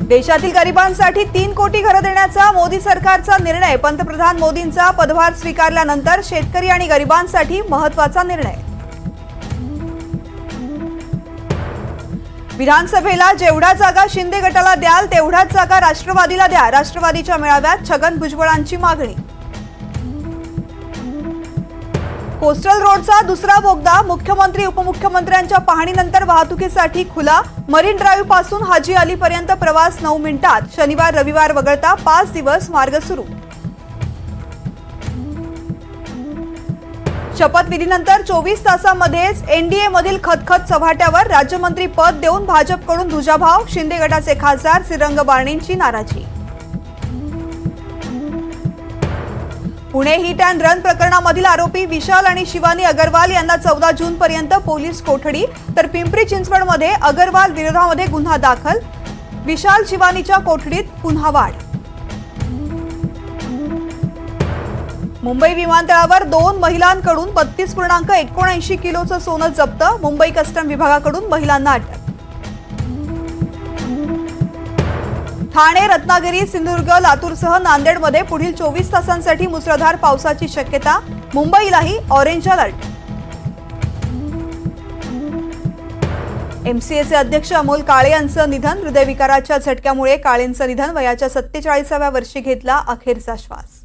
देशातील गरिबांसाठी तीन कोटी घरं देण्याचा मोदी सरकारचा निर्णय. पंतप्रधान मोदींचा पदभार स्वीकारल्यानंतर शेतकरी आणि गरिबांसाठी महत्त्वाचा निर्णय. विधानसभेला जेवढ्या जागा शिंदे गटाला द्याल तेवढ्याच जागा राष्ट्रवादीला द्या. राष्ट्रवादीच्या मेळाव्यात छगन भुजबळांची मागणी. कोस्टल रोडचा दुसरा बोगदा मुख्यमंत्री उपमुख्यमंत्र्यांच्या पाहणीनंतर वाहतुकीसाठी खुला. मरीन ड्राईव्हपासून हाजी अली पर्यंत प्रवास नऊ मिनिटात. शनिवार रविवार वगळता पाच दिवस मार्ग सुरू. शपथविधीनंतर चोवीस तासामध्येच एनडीए मधील खतखत चव्हाट्यावर राज्यमंत्री पद देऊन भाजपकडून दुजाभाव शिंदे गटाचे खासदार श्रीरंग बारणेंची नाराजी. पुणे हिट अँड रन प्रकरणामधील आरोपी विशाल आणि शिवानी अगरवाल यांना चौदा जून पर्यंत पोलीस कोठडी तर पिंपरी चिंचवडमध्ये अगरवाल विरोधामध्ये गुन्हा दाखल. विशाल शिवानीच्या कोठडीत पुन्हा वाढ. मुंबई विमानतळावर दोन महिलांकडून बत्तीस पूर्णांक एकोणऐंशी किलोचं सोनं जप्त मुंबई कस्टम विभागाकडून महिलांना अटक. ठाणे रत्नागिरी सिंधुदुर्ग लातूरसह नांदेडमध्ये पुढील चोवीस तासांसाठी मुसळधार पावसाची शक्यता. मुंबईलाही ऑरेंज अलर्ट. एमसीएचे अध्यक्ष अमोल काळे यांचं निधन हृदयविकाराच्या झटक्यामुळे काळेंचं निधन वयाच्या सत्तेचाळीसाव्या वर्षी घेतला अखेरचा श्वास.